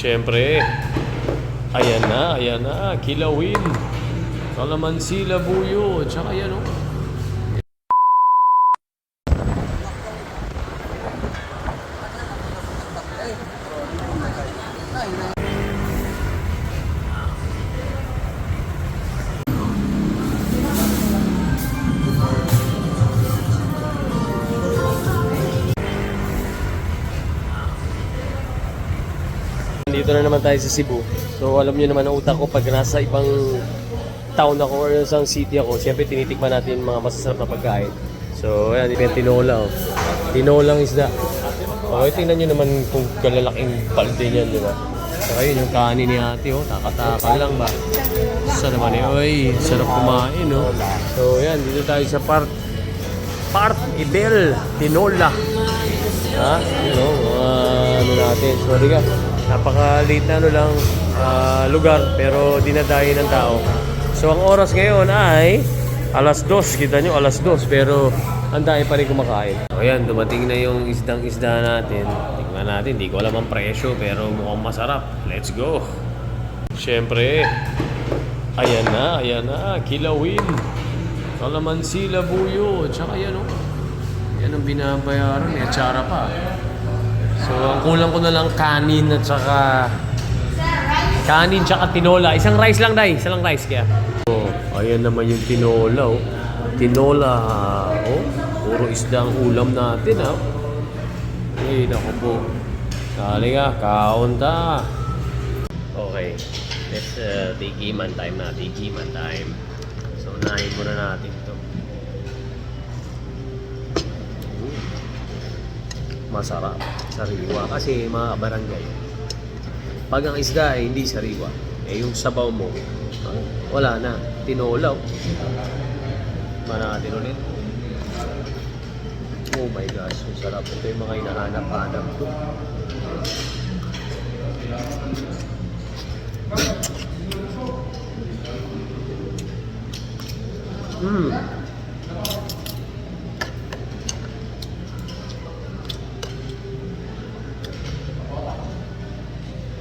Siyempre, ayan na, ayan na, kilawin. Kalamansi, labuyo, tsaka yan oh. Dito na naman tayo sa Cebu. So alam niyo naman ang utak ko pag nasa ibang town ako or isang city ako, siyempre tinitikman natin mga masasarap na pagkain. So ayan, yung tinola oh. Tinolang isda. Okay, tingnan nyo naman kung kalalaking palde niyan, di ba? Saka yun, yung kanin ni ate, oh, takatakal lang ba? Sa naman eh, oy, sarap kumain, oh. So yan, dito tayo sa part Part Ibel Tinola. Ha? You know, mga ano natin. Sorry ka. Napaka-late na ano lang ah, lugar pero dinadayo ng tao. So ang oras ngayon ay alas dos. Kita nyo, alas dos. Pero ang dami pa rin kumakain. O yan, dumating na yung isdang-isda natin. Tingnan natin. Hindi ko alam ang presyo pero mukhang masarap. Let's go. Siyempre, ayan na, ayan na. Kilawin. Kalamansi, labuyo. Tsaka yan o. Yan ang binabayaran. May atsara pa. So, ang kulang ko na lang kanin at saka... Kanin tsaka tinola. Isang rice lang, Day. Isang lang rice kaya. So, ayan naman yung tinola, oh. Tinola, oh. Puro isda ang ulam natin, ha. Ay, naku po. Dali ka, kaunta. Okay. Let's uh, take iman time na. Take iman time. So, unahin muna natin Masarap. Sariwa. Kasi mga barangay. Pag ang isda ay hindi sariwa, eh yung sabaw mo, ah, wala na. Tinolaw. Ba natin ulit. Oh my gosh, ang sarap. Ito yung mga hinahanap-hanap ko. Mmm.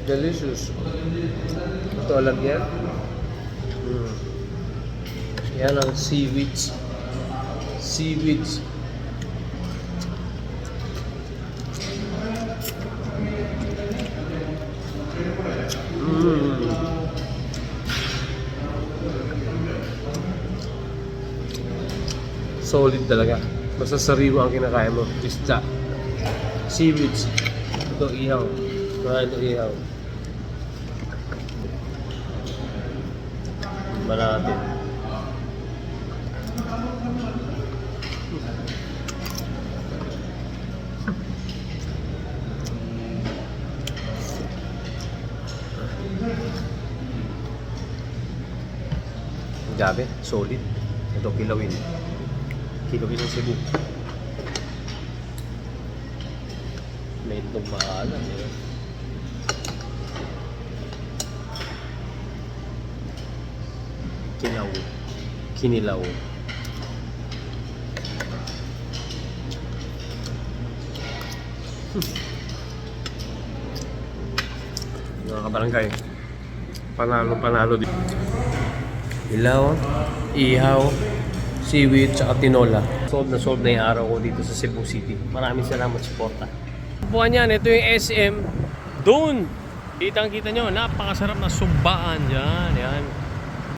Delicious. Ito alam yan? Mm. Yan ang seaweeds. Seaweeds. Mm. Solid talaga. Basta sariwa ang kinakain mo. Isda. Seaweeds. Ito ihaw. Kaya ito ihaw. Ba natin. Gabi, solid. Ito kilawin. Kilawin ng Cebu. May itlog maalam. Eh. Kinaw. Kinilaw. Mga kabarangay. Panalo, panalo din. Ilaw, ihaw, seaweed, tsaka tinola. Sold na sold na yung araw ko dito sa Cebu City. Maraming salamat sa porta. Buwan yan, ito yung SM. Doon! Kitang kita nyo, napakasarap na sumbaan. Yan, yan.